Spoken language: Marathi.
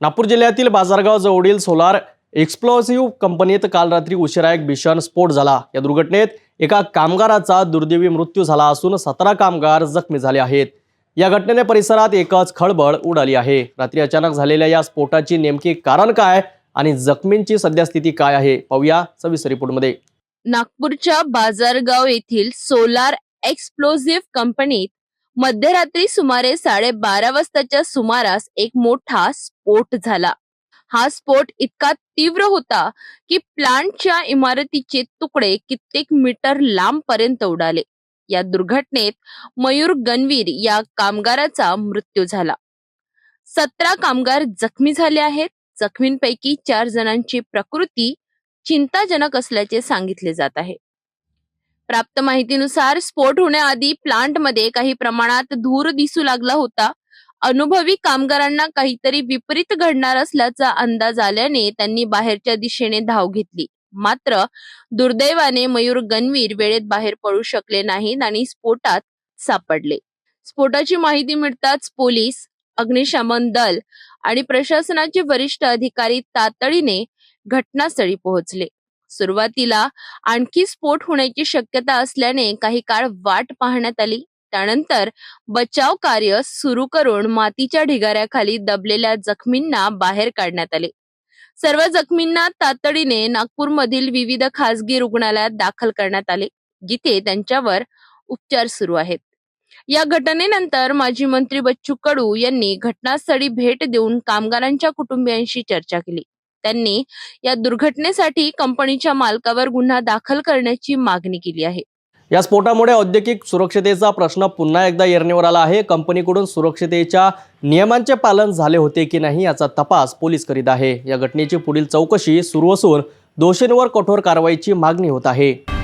नागपूर जिल्ह्यातील बाजारगाव जवळील सोलार एक्सप्लोसिव्ह कंपनीत काल रात्री उशिरा एक भीषण स्फोट झाला. या दुर्घटनेत एका कामगाराचा दुर्दैवी मृत्यू झाला असून सतरा कामगार जखमी झाले आहेत. या घटनेने परिसरात एकच खळबळ उडाली आहे. रात्री अचानक झालेल्या या स्फोटाची नेमकी कारण काय आणि जखमींची सध्या स्थिती काय आहे पाहूया सविस्तर रिपोर्टमध्ये. नागपूरच्या बाजारगाव येथील सोलार एक्सप्लोझिव्ह कंपनीत मध्यरात्री सुमारे साडेबारा वाजताच्या सुमारास एक मोठा स्फोट झाला. हा स्फोट इतका तीव्र होता की प्लांटच्या इमारतीचे तुकडे कित्येक मीटर लांब पर्यंत उडाले. या दुर्घटनेत मयूर गणवीर या कामगाराचा मृत्यू झाला. सतरा कामगार जखमी झाले आहेत. जखमींपैकी चार जणांची प्रकृती चिंताजनक असल्याचे सांगितले जात आहे. प्राप्त माहितीनुसार स्फोट होण्याआधी प्लांटमध्ये काही प्रमाणात धूर दिसू लागला होता. अनुभवी कामगारांना काहीतरी विपरीत घडणार असल्याचा अंदाज आल्याने त्यांनी बाहेरच्या दिशेने धाव घेतली. मात्र दुर्दैवाने मयूर गणवीर वेळेत बाहेर पडू शकले नाहीत आणि स्फोटात सापडले. स्फोटाची माहिती मिळताच पोलीस अग्निशमन दल आणि प्रशासनाचे वरिष्ठ अधिकारी तातडीने घटनास्थळी पोहोचले. सुरुवातीला आणखी स्फोट होण्याची शक्यता असल्याने काही काळ वाट पाहण्यात आली. त्यानंतर बचाव कार्य सुरू करून मातीच्या ढिगाऱ्याखाली दबलेल्या जखमींना बाहेर काढण्यात आले. सर्व जखमींना तातडीने नागपूरमधील विविध खासगी रुग्णालयात दाखल करण्यात आले जिथे त्यांच्यावर उपचार सुरू आहेत. या घटनेनंतर माजी मंत्री बच्चू कडू यांनी घटनास्थळी भेट देऊन कामगारांच्या कुटुंबियांशी चर्चा केली. त्यांनी या दुर्घटनेसाठी कंपनीच्या मालकावर गुन्हा दाखल करण्याची मागणी केली आहे. या स्फोटामुळे औद्योगिक सुरक्षतेचा प्रश्न पुन्हा एकदा येरणेवर आला आहे. कंपनीकडून सुरक्षतेच्या नियमांचे पालन झाले होते की नाही याचा तपास पोलीस करीत आहे. या घटनेची पुढील चौकशी सुरू असून दोषींवर कठोर कारवाईची मागणी होत आहे.